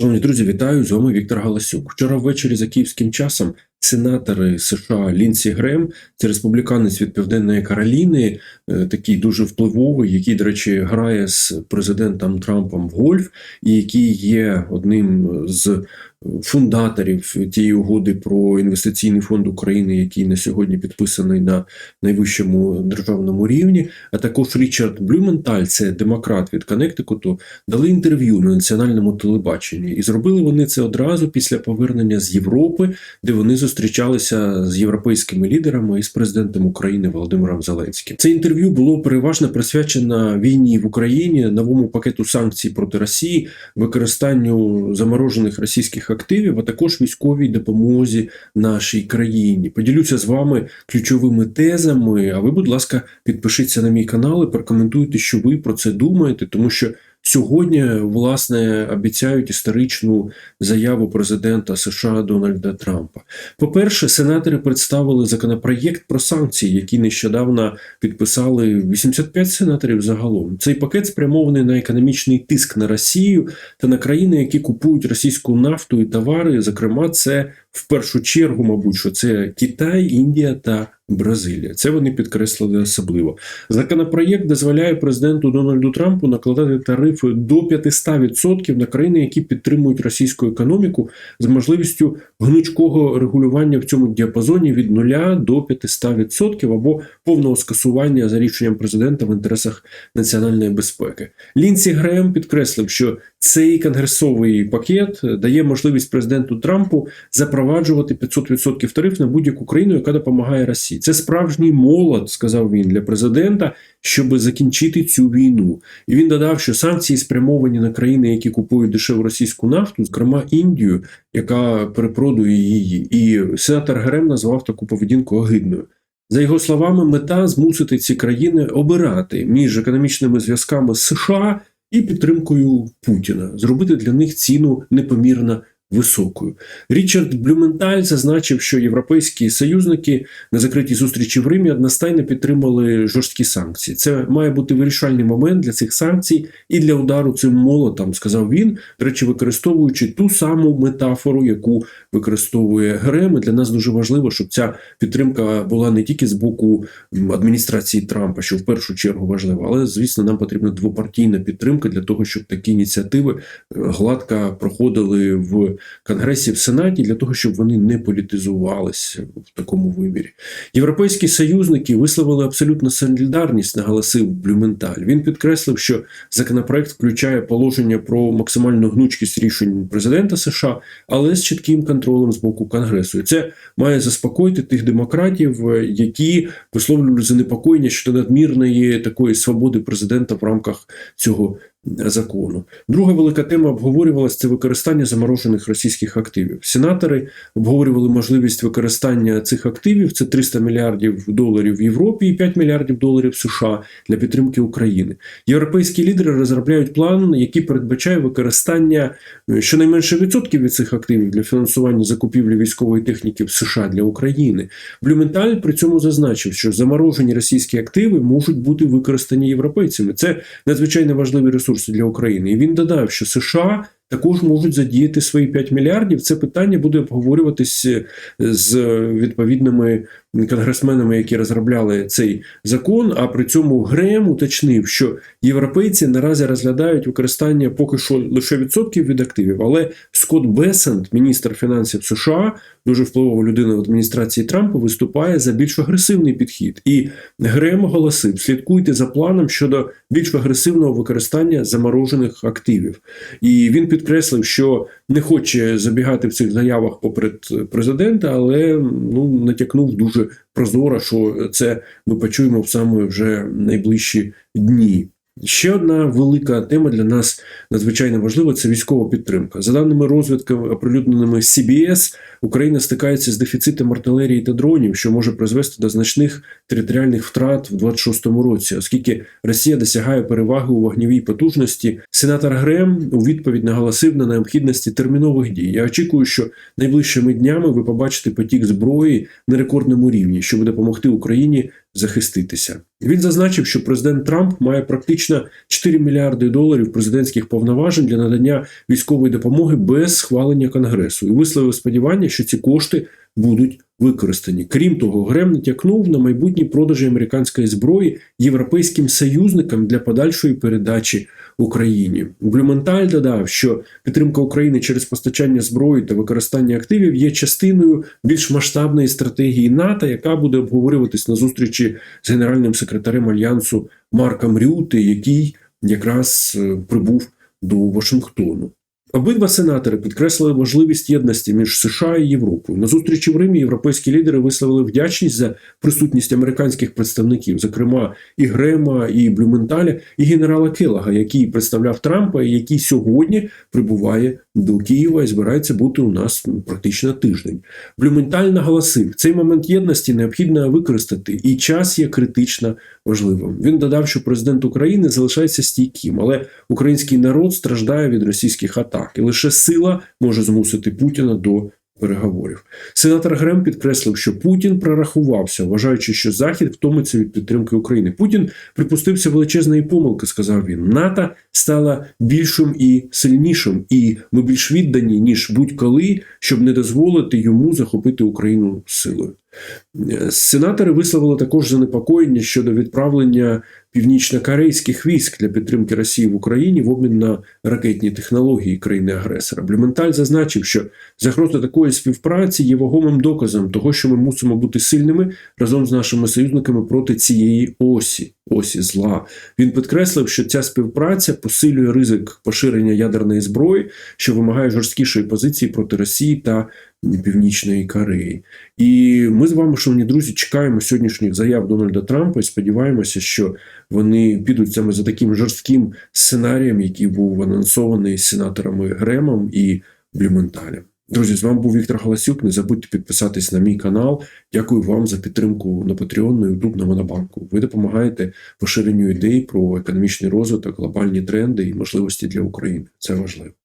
Шановні друзі, вітаю з вами Віктор Галасюк. Вчора ввечері за київським часом сенатори США Лінсі Грем, це республіканець від Південної Кароліни, е, такий дуже впливовий, який, до речі, грає з президентом Трампом в гольф, і який є одним з фундаторів тієї угоди про інвестиційний фонд України, який на сьогодні підписаний на найвищому державному рівні. А також Річард Блюменталь, це демократ від Коннектикуту, дали інтерв'ю на національному телебаченні, і зробили вони це одразу після повернення з Європи, де вони зустрічалися з європейськими лідерами і з президентом України Володимиром Зеленським. Це інтерв'ю було переважно присвячено війні в Україні, новому пакету санкцій проти Росії, використанню заморожених російських активів, а також військовій допомозі нашій країні. Поділюся з вами ключовими тезами. А ви, будь ласка, підпишіться на мій канал і прокоментуйте, що ви про це думаєте, тому що. Сьогодні власне обіцяють історичну заяву президента США Дональда Трампа. По-перше, сенатори представили законопроєкт про санкції, які нещодавно підписали 85 сенаторів загалом. Цей пакет спрямований на економічний тиск на Росію та на країни, які купують російську нафту і товари. Зокрема, це в першу чергу, мабуть, що це Китай, Індія та Бразилія. Це вони підкреслили особливо. Законопроєкт дозволяє президенту Дональду Трампу накладати тарифи до 500% на країни, які підтримують російську економіку, з можливістю гнучкого регулювання в цьому діапазоні від 0 до 500% або повного скасування за рішенням президента в інтересах національної безпеки. Лінсі Грем підкреслив, що цей конгресовий пакет дає можливість президенту Трампу запроваджувати 500% тариф на будь-яку країну, яка допомагає Росії. Це справжній молод, сказав він для президента, щоб закінчити цю війну. І він додав, що санкції спрямовані на країни, які купують дешеву російську нафту, зокрема Індію, яка перепродує її. І сенатор Грем назвав таку поведінку огидною. За його словами, мета змусити ці країни обирати між економічними зв'язками США і підтримкою Путіна, зробити для них ціну непомірно високою. Річард Блюменталь зазначив, що європейські союзники на закритій зустрічі в Римі одностайно підтримали жорсткі санкції. Це має бути вирішальний момент для цих санкцій і для удару цим молотом, сказав він, до речі, використовуючи ту саму метафору, яку використовує Грем. І Для нас дуже важливо, щоб ця підтримка була не тільки з боку адміністрації Трампа, що в першу чергу важливо, але звісно, нам потрібна двопартійна підтримка для того, щоб такі ініціативи е, гладко проходили в Конгресі в Сенаті для того, щоб вони не політизувалися в такому вимірі. Європейські союзники висловили абсолютно солідарність, наголосив Блюменталь. Він підкреслив, що законопроект включає положення про максимальну гнучкість рішень президента США, але з чітким контролем з боку Конгресу. І це має заспокоїти тих демократів, які висловлювали занепокоєння щодо надмірної такої свободи президента в рамках цього закону. Друга велика тема обговорювалася це використання заморожених російських активів. Сенатори обговорювали можливість використання цих активів. Це 300 мільярдів доларів в Європі і 5 мільярдів доларів США для підтримки України. Європейські лідери розробляють план, який передбачає використання е, щонайменше відсотків від цих активів для фінансування закупівлі військової техніки в США для України. Блюменталь при цьому зазначив, що заморожені російські активи можуть бути використані європейцями. Це надзвичайно важливий ресурс ресурси для України. І він додав, що США також можуть задіяти свої 5 мільярдів. Це питання буде обговорюватись з відповідними конгресменами, які розробляли цей закон. А при цьому Грем уточнив, що європейці наразі розглядають використання поки що лише відсотків від активів. Але Скотт Бесент, міністр фінансів США, дуже впливова людина в адміністрації Трампа, виступає за більш агресивний підхід. І Грем оголосив: слідкуйте за планом щодо більш агресивного використання заморожених активів. І він підкреслив, що не хоче забігати в цих заявах поперед президента, але ну натякнув дуже прозоро, що це ми почуємо в саме вже найближчі дні. Ще одна велика тема для нас надзвичайно важлива це військова підтримка. За даними розвідки, оприлюдненими CBS, Україна стикається з дефіцитом артилерії та дронів, що може призвести до значних територіальних втрат в 26-му році, оскільки Росія досягає переваги у вогнівій потужності. Сенатор Грем у відповідь наголосив на необхідності термінових дій. Я очікую, що найближчими днями ви побачите потік зброї на рекордному рівні, щоб допомогти Україні захиститися. Він зазначив, що президент Трамп має практично 4 мільярди доларів президентських повноважень для надання військової допомоги без схвалення конгресу і висловив сподівання, що ці кошти будуть використані. Крім того, Грем натякнув на майбутні продажі американської зброї європейським союзникам для подальшої передачі Україні. Блюменталь додав, що підтримка України через постачання зброї та використання активів є частиною більш масштабної стратегії НАТО, яка буде обговорюватись на зустрічі з генеральним секретарем альянсу Марком Рюти, який якраз е, прибув до Вашингтону. Обидва сенатори підкреслили важливість єдності між США і Європою. На зустрічі в Римі європейські лідери висловили вдячність за присутність американських представників, зокрема і Грема, і Блюменталя, і генерала Келага, який представляв Трампа, і який сьогодні прибуває до Києва і збирається бути у нас ну, практично тиждень. Блюменталь наголосив, цей момент єдності необхідно використати, і час є критично важливим. Він додав, що президент України залишається стійким, але український народ страждає від російських атак, і лише сила може змусити Путіна до переговорів. Сенатор Грем підкреслив, що Путін прорахувався, вважаючи, що Захід втомиться від підтримки України. Путін припустився величезної помилки, сказав він. НАТО стала більшим і сильнішим, і ми більш віддані ніж будь-коли, щоб не дозволити йому захопити Україну силою. Сенатори висловили також занепокоєння щодо відправлення північно-корейських військ для підтримки Росії в Україні в обмін на ракетні технології країни-агресора. Блюменталь зазначив, що загроза такої співпраці є вагомим доказом того, що ми мусимо бути сильними разом з нашими союзниками проти цієї осі, осі зла. Він підкреслив, що ця співпраця посилює ризик поширення ядерної зброї, що вимагає жорсткішої позиції проти Росії та Північної Кореї. І ми з вами, шановні друзі, чекаємо сьогоднішніх заяв Дональда Трампа і сподіваємося, що вони підуть саме за таким жорстким сценарієм, який був анонсований сенаторами Гремом і Блюменталем. Друзі, з вами був Віктор Галасюк. Не забудьте підписатись на мій канал. Дякую вам за підтримку на Patreon, на YouTube, на Монобанку. Ви допомагаєте поширенню ідей про економічний розвиток, глобальні тренди і можливості для України. Це важливо.